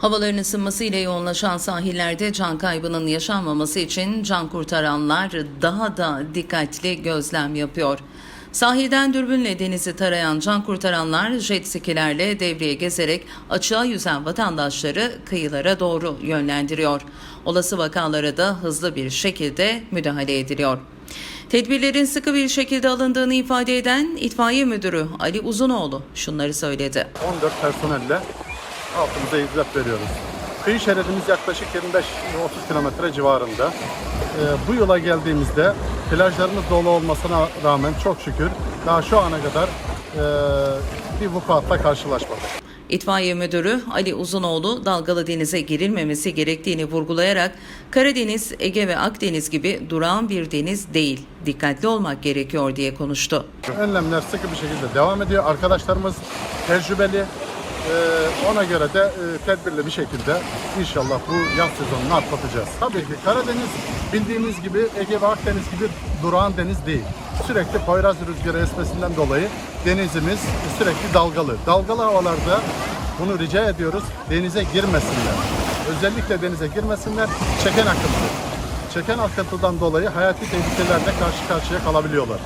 Havaların ısınması ile yoğunlaşan sahillerde can kaybının yaşanmaması için can kurtaranlar daha da dikkatli gözlem yapıyor. Sahilden dürbünle denizi tarayan can kurtaranlar jet skilerle devreye gezerek açığa yüzen vatandaşları kıyılara doğru yönlendiriyor. Olası vakalara da hızlı bir şekilde müdahale ediliyor. Tedbirlerin sıkı bir şekilde alındığını ifade eden itfaiye müdürü Ali Uzunoğlu şunları söyledi. 14 personelle altımıza hizmet veriyoruz. Kıyı şeridimiz yaklaşık 25-30 kilometre civarında. Ee, bu yola geldiğimizde plajlarımız dolu olmasına rağmen çok şükür daha şu ana kadar e, bir vukuatla karşılaşmadık. İtfaiye Müdürü Ali Uzunoğlu dalgalı denize girilmemesi gerektiğini vurgulayarak Karadeniz, Ege ve Akdeniz gibi durağan bir deniz değil, dikkatli olmak gerekiyor diye konuştu. Önlemler sıkı bir şekilde devam ediyor. Arkadaşlarımız tecrübeli. Ee, ona göre de e, tedbirli bir şekilde inşallah bu yaz sezonunu atlatacağız. Tabii ki Karadeniz bildiğimiz gibi Ege ve Akdeniz gibi durağan deniz değil. Sürekli Poyraz rüzgarı esmesinden dolayı denizimiz sürekli dalgalı. Dalgalı havalarda bunu rica ediyoruz denize girmesinler. Özellikle denize girmesinler. Çeken akıntı. Çeken akıntıdan dolayı hayati tehlikelerle karşı karşıya kalabiliyorlar.